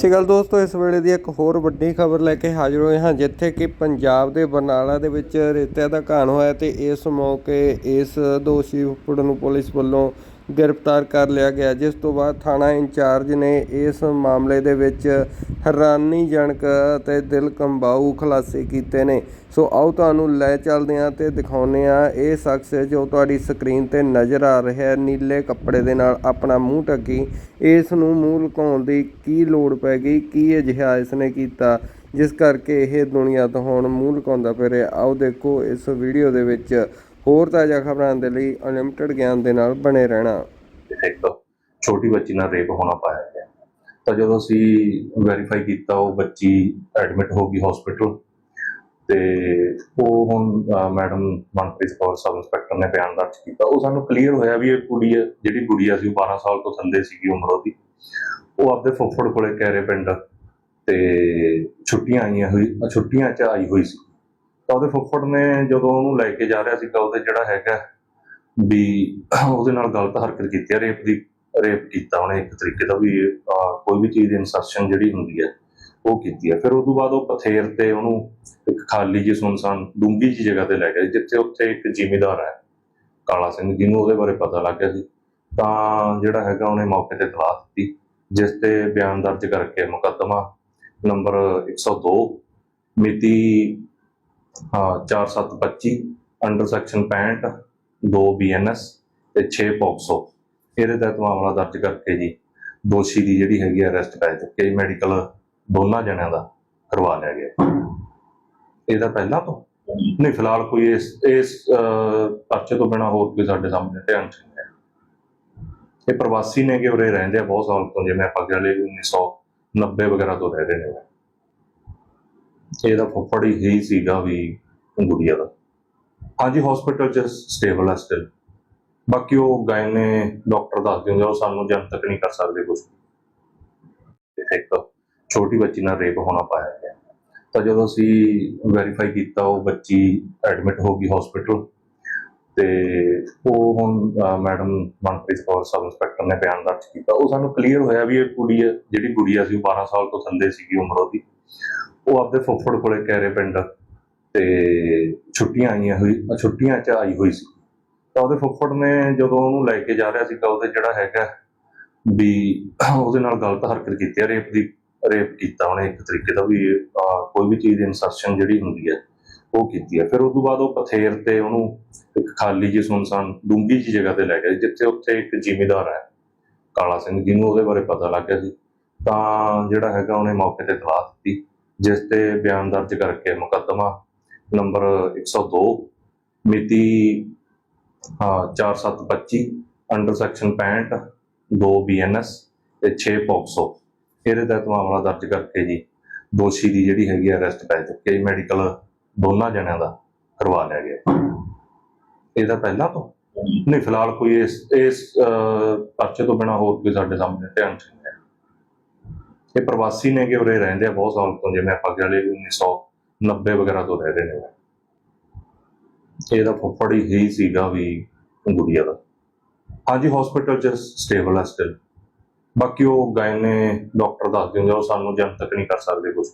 ਸ਼੍ਰੀ ਅਕਾਲ ਦੋਸਤੋ, ਇਸ ਵੇਲੇ ਦੀ ਇੱਕ ਹੋਰ ਵੱਡੀ ਖਬਰ ਲੈ ਕੇ ਹਾਜ਼ਰ ਹੋਏ ਹਾਂ, ਜਿੱਥੇ ਕਿ ਪੰਜਾਬ ਦੇ ਬਰਨਾਲਾ ਦੇ ਵਿੱਚ ਰੇਤਿਆਂ ਦਾ ਘਾਣ ਹੋਇਆ ਤੇ ਇਸ ਮੌਕੇ ਇਸ ਦੋਸ਼ੀ ਫੁੱਫੜ ਨੂੰ ਪੁਲਿਸ ਵੱਲੋਂ ਗ੍ਰਿਫਤਾਰ ਕਰ ਲਿਆ ਗਿਆ, ਜਿਸ ਤੋਂ ਬਾਅਦ ਥਾਣਾ ਇੰਚਾਰਜ ਨੇ ਇਸ ਮਾਮਲੇ ਦੇ ਵਿੱਚ ਹੈਰਾਨੀਜਨਕ ਅਤੇ ਦਿਲ ਕੰਬਾਊ ਖੁਲਾਸੇ ਕੀਤੇ ਨੇ। ਸੋ ਆਓ ਤੁਹਾਨੂੰ ਲੈ ਚੱਲਦੇ ਹਾਂ ਤੇ ਦਿਖਾਉਂਦੇ ਹਾਂ ਇਹ ਸ਼ਖਸ ਜੋ ਤੁਹਾਡੀ ਸਕਰੀਨ ਤੇ ਨਜ਼ਰ ਆ ਰਿਹਾ ਹੈ, ਨੀਲੇ ਕੱਪੜੇ ਦੇ ਨਾਲ ਆਪਣਾ ਮੂੰਹ ਢੱਕੀ, ਇਸ ਨੂੰ ਮੂੰਹ ਲੁਕਾਉਣ ਦੀ ਕੀ ਲੋੜ ਪੈ ਗਈ, ਕੀ ਅਜਿਹਾ ਇਸ ਨੇ ਕੀਤਾ, ਜਿਸ ਕਰਕੇ ਇਹ ਦੁਨੀਆ ਤੋਂ ਹੁਣ ਮੂੰਹ ਲੁਕਾਉਂਦਾ ਫਿਰ ਰਿਹਾ ਆਓ ਦੇਖੋ ਇਸ ਵੀਡੀਓ ਦੇ ਵਿੱਚ ਹੋਰ ਤਾਜ਼ਾ ਖਬਰਾਂ ਦੇ ਲਈ ਅਨਲਿਮਟਿਡ ਗਿਆਨ ਦੇ ਨਾਲ ਬਣੇ ਰਹਿਣਾ। ਇੱਕ ਛੋਟੀ ਬੱਚੀ ਨਾਲ ਰੇਪ ਹੋਣਾ ਪਾਇਆ ਗਿਆ। ਤਾਂ ਜਦੋਂ ਅਸੀਂ ਵੈਰੀਫਾਈ ਕੀਤਾ ਉਹ ਬੱਚੀ ਐਡਮਿਟ ਹੋ ਗਈ ਹਸਪੀਟਲ ਤੇ ਉਹ ਹੁਣ madam Manpreet Kaur sub inspector ਨੇ ਬਿਆਨ ਦਰਜ ਕੀਤਾ। ਉਹ ਸਾਨੂੰ ਕਲੀਅਰ ਹੋਇਆ ਵੀ ਇਹ ਕੁੜੀ ਹੈ, ਜਿਹੜੀ ਗੁੜੀਆ ਸੀ ਉਹ 12 ਸਾਲ ਤੋਂ ਥੱਲੇ ਸੀਗੀ ਉਮਰ ਉਹਦੀ ਉਹ ਆਪਦੇ ਫੁੱਫੜ ਕੋਲੇ ਕੈਰੇ ਪਿੰਡ ਤੇ ਛੁੱਟੀਆਂ ਆਈਆਂ ਹੋਈ ਛੁੱਟੀਆਂ 'ਚ ਆਈ ਹੋਈ ਸੀ। ਤਾਂ ਉਹਦੇ ਫੁੱਫੜ ਨੇ ਜਦੋਂ ਉਹਨੂੰ ਲੈ ਕੇ ਜਾ ਰਿਹਾ ਸੀ ਤਾਂ ਉਹਦੇ ਜਿਹੜਾ ਹੈਗਾ ਵੀ ਉਹਦੇ ਨਾਲ ਗਲਤ ਹਰਕਤ ਕੀਤੀ ਹੈ ਰੇਪ ਦੀ ਰੇਪ ਕੀਤਾ ਉਹਨੇ ਇੱਕ ਤਰੀਕੇ ਦਾ ਵੀ ਕੋਈ ਵੀ ਚੀਜ਼ ਇਨਸਰਸ਼ਨ ਜਿਹੜੀ ਹੁੰਦੀ ਹੈ, ਉਹ ਕੀਤੀ ਹੈ ਫਿਰ ਉਸ ਤੋਂ ਬਾਅਦ ਉਹ ਪਥੇਰ ਤੇ ਉਹਨੂੰ ਇੱਕ ਖਾਲੀ ਜਿਹੀ ਸੁਨਸਾਨ ਡੂੰਗੀ ਜਿਹੀ ਜਗ੍ਹਾ ਤੇ ਲੈ ਗਏ ਜਿੱਥੇ ਉੱਥੇ ਇੱਕ ਜ਼ਿਮੀਦਾਰ ਹੈ, ਕਾਲਾ ਸਿੰਘ, ਜਿਹਨੂੰ ਉਹਦੇ ਬਾਰੇ ਪਤਾ ਲੱਗ ਗਿਆ ਸੀ। ਤਾਂ ਜਿਹੜਾ ਹੈਗਾ ਉਹਨੇ ਮੌਕੇ ਤੇ ਤਲਾਸ਼ ਦਿੱਤੀ, ਜਿਸ ਤੇ ਬਿਆਨ ਦਰਜ ਕਰਕੇ ਮੁਕੱਦਮਾ ਨੰਬਰ 102 ਮਿਤੀ ਹਾਂ 4725 ਅੰਡਰ ਸੈਕਸ਼ਨ 65 2 ਬੀਐਨਐਸ ਤੇ 6 ਪੌਕਸੋ। ਇਹਦੇ ਤਹਿਤ ਮਾਮਲਾ ਦਰਜ ਕਰਕੇ ਜੀ, ਦੋਸ਼ੀ ਦੀ ਜਿਹੜੀ ਹੈਗੀ ਅਰੈਸਟ ਕਰ ਚੁੱਕੇ ਜੀ ਮੈਡੀਕਲ ਦੋਨਾਂ ਜਣਿਆਂ ਦਾ ਕਰਵਾ ਲਿਆ ਗਿਆ। ਇਹਦਾ ਪਹਿਲਾਂ ਤੋਂ? ਨਹੀਂ, ਫਿਲਹਾਲ ਕੋਈ ਇਸ ਇਸ ਪਰਚੇ ਤੋਂ ਬਿਨਾ ਹੋਰ ਕੋਈ ਸਾਡੇ ਸਾਹਮਣੇ ਧਿਆਨ ਚ ਨਹੀਂ ਹੈ। ਇਹ ਪ੍ਰਵਾਸੀ ਨੇ ਕਿ ਉਰੇ ਰਹਿੰਦੇ ਆ ਬਹੁਤ ਸਾਲ ਤੋਂ, ਜਿਵੇਂ ਆਪਾਂ ਕਹਿ ਲਈਏ 1990 ਵਗੈਰਾ ਤੋਂ ਰਹਿ ਰਹੇ ਨੇ ਇਹਦਾ ਫੁੱਫੜ ਹੀ ਸੀਗਾ ਵੀ ਗੁੜੀਆ ਦਾ। ਹਾਂਜੀ ਹਸਪੀਟਲ ਚ ਸਟੇਬਲ ਹੈ ਸਟਿਲ ਬਾਕੀ ਉਹ ਗਏ ਡਾਕਟਰ ਦੱਸ ਦਿੰਦੇ ਉਹ ਸਾਨੂੰ ਜਨਤਕ ਨਹੀਂ ਕਰ ਸਕਦੇ ਕੁਝ ਇੱਕ ਛੋਟੀ ਬੱਚੀ ਨਾਲ ਰੇਪ ਹੋਣਾ ਪਾਇਆ ਗਿਆ। ਤਾਂ ਜਦੋਂ ਅਸੀਂ ਵੈਰੀਫਾਈ ਕੀਤਾ ਉਹ ਬੱਚੀ ਐਡਮਿਟ ਹੋ ਗਈ ਹਸਪੀਟਲ ਤੇ ਉਹ ਹੁਣ madam Manpreet Kaur sub inspector ਨੇ ਬਿਆਨ ਦਰਜ ਕੀਤਾ। ਉਹ ਸਾਨੂੰ ਕਲੀਅਰ ਹੋਇਆ ਵੀ ਇਹ ਕੁੜੀ ਹੈ, ਜਿਹੜੀ ਗੁੜੀਆ ਸੀ ਉਹ 12 ਸਾਲ ਤੋਂ ਥੱਲੇ ਸੀਗੀ ਉਮਰ ਉਹਦੀ। ਉਹ ਆਪਦੇ ਫੁੱਫੜ ਕੋਲੇ ਕੈਰੇ ਪਿੰਡ ਤੇ ਛੁੱਟੀਆਂ ਆਈਆਂ ਹੋਈ ਛੁੱਟੀਆਂ 'ਚ ਆਈ ਹੋਈ ਸੀ। ਤਾਂ ਉਹਦੇ ਫੁੱਫੜ ਨੇ ਜਦੋਂ ਉਹਨੂੰ ਲੈ ਕੇ ਜਾ ਰਿਹਾ ਸੀ ਤਾਂ ਉਹਦੇ ਜਿਹੜਾ ਹੈਗਾ ਵੀ ਉਹਦੇ ਨਾਲ ਗਲਤ ਹਰਕਤ ਕੀਤੀ ਹੈ ਰੇਪ ਦੀ ਰੇਪ ਕੀਤਾ ਉਹਨੇ ਇੱਕ ਤਰੀਕੇ ਦਾ ਵੀ ਕੋਈ ਵੀ ਚੀਜ਼ ਇਨਸਰਸ਼ਨ ਜਿਹੜੀ ਹੁੰਦੀ ਹੈ ਉਹ ਕੀਤੀ ਹੈ ਫਿਰ ਉਸ ਤੋਂ ਬਾਅਦ ਉਹ ਪਥੇਰ ਤੇ ਉਹਨੂੰ ਇੱਕ ਖਾਲੀ ਜਿਹੀ ਸੁਨਸਾਨ ਡੂੰਗੀ ਜਿਹੀ ਜਗ੍ਹਾ ਤੇ ਲੈ ਗਏ ਜਿੱਥੇ ਉੱਥੇ ਇੱਕ ਜ਼ਿਮੀਦਾਰ ਹੈ, ਕਾਲਾ ਸਿੰਘ, ਜਿਹਨੂੰ ਉਹਦੇ ਬਾਰੇ ਪਤਾ ਲੱਗ ਗਿਆ ਸੀ। ਤਾਂ ਜਿਹੜਾ ਹੈਗਾ ਉਹਨੇ ਮੌਕੇ ਤੇ ਤਲਾਸ਼ ਦਿੱਤੀ। ਜਿਸ ਤੇ ਬਿਆਨ ਦਰਜ ਕਰਕੇ ਮੁਕੱਦਮਾ ਨੰਬਰ 102 ਮਿਤੀ, ਹਾਂ 4725 ਅੰਡਰ ਸੈਕਸ਼ਨ 65 2 ਬੀਐਨਐਸ ਤੇ 6 ਪੌਕਸੋ। ਇਹਦੇ ਤਹਿਤ ਮਾਮਲਾ ਦਰਜ ਕਰਕੇ ਜੀ ਦੋਸ਼ੀ ਦੀ ਜਿਹੜੀ ਹੈਗੀ ਅਰੈਸਟ ਪੈ ਚੁੱਕੇ ਜੀ, ਮੈਡੀਕਲ ਦੋਨਾਂ ਜਣਿਆਂ ਦਾ ਕਰਵਾ ਲਿਆ ਗਿਆ। ਇਹਦਾ ਪਹਿਲਾਂ ਤੋਂ? ਨਹੀਂ, ਫਿਲਹਾਲ ਕੋਈ ਇਸ ਇਸ ਪਰਚੇ ਤੋਂ ਬਿਨਾ ਹੋਰ ਕੋਈ ਸਾਡੇ ਸਾਹਮਣੇ ਧਿਆਨ ਚ ਇਹ ਪ੍ਰਵਾਸੀ ਨੇ ਕਿ ਉਰੇ ਰਹਿੰਦੇ ਆ ਬਹੁਤ ਸਾਲ ਤੋਂ, ਜਿਵੇਂ ਆਪਾਂ ਕਹਿ ਲਈਏ 1990 ਵਗੈਰਾ ਤੋਂ ਰਹਿ ਰਹੇ ਨੇ। ਇਹਦਾ ਫੁੱਫੜ ਹੀ ਸੀਗਾ ਵੀ ਗੁੜੀਆ ਦਾ। ਹਾਂਜੀ ਹਸਪੀਟਲ ਚ ਸਟੇਬਲ ਹੈ ਸਟਿਲ ਬਾਕੀ ਉਹ ਗਏ ਨੇ ਡਾਕਟਰ ਦੱਸ ਦਿੰਦੇ ਉਹ ਸਾਨੂੰ ਜਨਤਕ ਨਹੀਂ ਕਰ ਸਕਦੇ ਕੁਝ